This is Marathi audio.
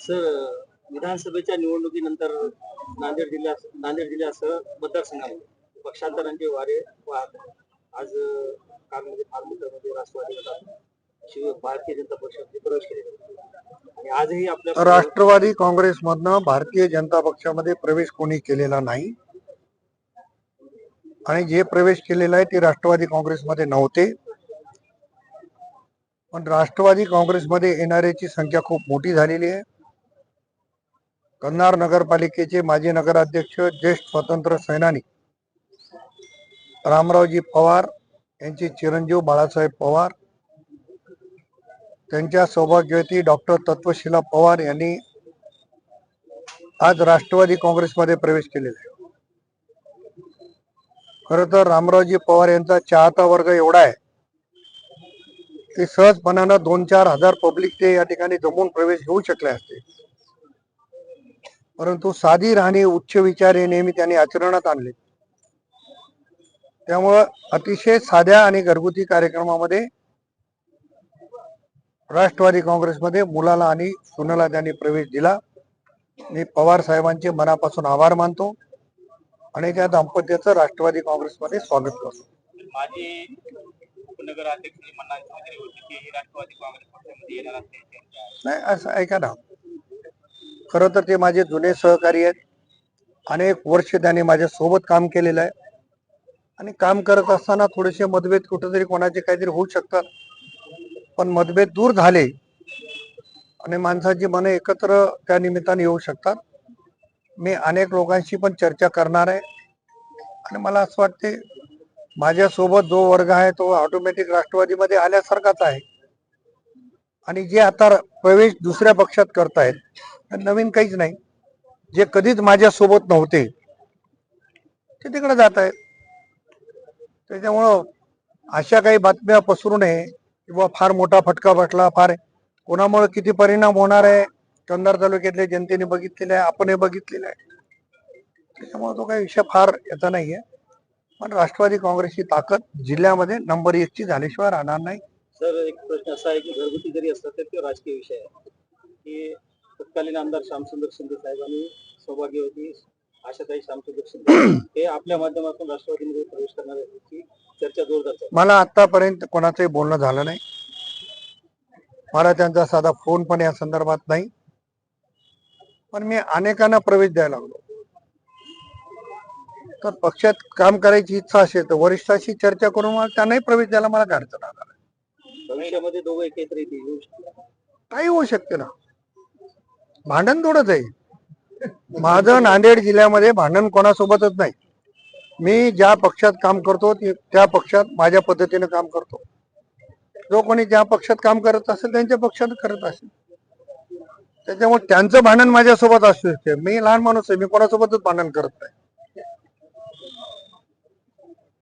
सर विधानसभेच्या निवडणुकीनंतर नांदेड जिल्ह्या नांदेड जिल्ह्यासह मतदारसंघामध्ये पक्षांतरांचे वारे वाहत आज कारमध्ये म्हणजे फार्ममध्ये राष्ट्रवादी शिव भारतीय जनता पक्षामध्ये प्रवेश केले आणि आजही आपल्या राष्ट्रवादी काँग्रेसमधनं भारतीय जनता पक्षामध्ये प्रवेश कोणी केलेला नाही. आणि जे प्रवेश केलेला आहे ते राष्ट्रवादी काँग्रेसमध्ये नव्हते. पण राष्ट्रवादी काँग्रेसमध्ये येणाऱ्याची संख्या खूप मोठी झालेली आहे. कन्नार नगरपालिकेचे माजी नगराध्यक्ष ज्येष्ठ स्वतंत्र सेनानी रामरावजी पवार यांचे चिरंजीव बाळासाहेब पवार त्यांच्या सौभाग्यवती डॉक्टर तत्वशिला पवार यांनी आज राष्ट्रवादी काँग्रेसमध्ये प्रवेश केलेला आहे. खर तर रामरावजी पवार यांचा चाहता वर्ग एवढा आहे की सहजपणानं दोन चार हजार पब्लिक ते या ठिकाणी जमून प्रवेश घेऊ शकले असते. परंतु साधी राहणी उच्च विचार हे नेहमी त्यांनी आचरणात आणले. त्यामुळं अतिशय साध्या आणि घरगुती कार्यक्रमामध्ये राष्ट्रवादी काँग्रेसमध्ये मुलाला आणि सुनाला त्यांनी प्रवेश दिला. मी पवार साहेबांचे मनापासून आभार मानतो आणि त्या दाम्पत्याचं राष्ट्रवादी काँग्रेसमध्ये स्वागत करतो. माजी उपनगर अध्यक्ष मन्ना चौधरी होते ते राष्ट्रवादी काँग्रेस पक्षामध्ये येणार असल्याची चर्चा आहे. नाही असं ऐका ना. खरं तर ते माझे जुने सहकारी आहेत. अनेक वर्ष त्यांनी माझ्या सोबत काम केलेलं आहे. आणि काम करत असताना थोडेसे मतभेद कुठेतरी कोणाचे काहीतरी होऊ शकतात. पण मतभेद दूर झाले. आणि माणसाची मनं एकत्र त्या निमित्ताने येऊ शकतात. मी अनेक लोकांशी पण चर्चा करणार आहे. आणि मला असं वाटते माझ्यासोबत जो वर्ग आहे तो ऑटोमॅटिक राष्ट्रवादीमध्ये आल्यासारखाच आहे. आणि जे आता प्रवेश दुसऱ्या पक्षात करतायत नवीन काहीच नाही. जे कधीच माझ्या सोबत नव्हते ते तिकडे जात आहेत. त्याच्यामुळं अशा काही बातम्या पसरू नये किंवा फार मोठा फटका बसला फार कोणामुळे किती परिणाम होणार आहे कंधार तालुक्यातल्या जनतेने बघितलेलं आहे आपण हे बघितलेलं आहे. त्याच्यामुळे तो काही विषय फार याचा आहे पण राष्ट्रवादी काँग्रेसची ताकद जिल्ह्यामध्ये नंबर एक ची झाल्याशिवाय राहणार नाही. सर एक प्रश्न असा आहे की घरगुती जरी असतात तर राजकीय विषय आहे. की तत्कालीन आमदार श्यामसुंदर शिंदे साहेबांनी सौभाग्यवती आशाताई श्यामसुंदर शिंदे हे आपल्या माध्यमातून राष्ट्रवादीमध्ये प्रवेश करणार चर्चा जोरदार चालू. मला आतापर्यंत कोणाचंही बोलणं झालं नाही मला त्यांचा साधा फोन पण या संदर्भात नाही पण मी अनेकांना प्रवेश द्यायला लागलो तर पक्षात काम करायची इच्छा असेल तर वरिष्ठाशी चर्चा करून मला त्यांनाही प्रवेश द्यायला मला काय अडचण आला. भविष्यामध्ये दोघं एकत्र येतील. काही होऊ शकते ना भांडण थोडंच आहे. माझं नांदेड जिल्ह्यामध्ये भांडण कोणासोबतच नाही. मी ज्या पक्षात काम करतो त्या पक्षात माझ्या पद्धतीने काम करतो. जो कोणी ज्या पक्षात काम करत असेल त्यांच्या पक्षात करत असेल. त्याच्यामुळे त्यांचं भांडण माझ्यासोबत असू शकते. मी लहान माणूस आहे मी कोणासोबतच भांडण करत नाही.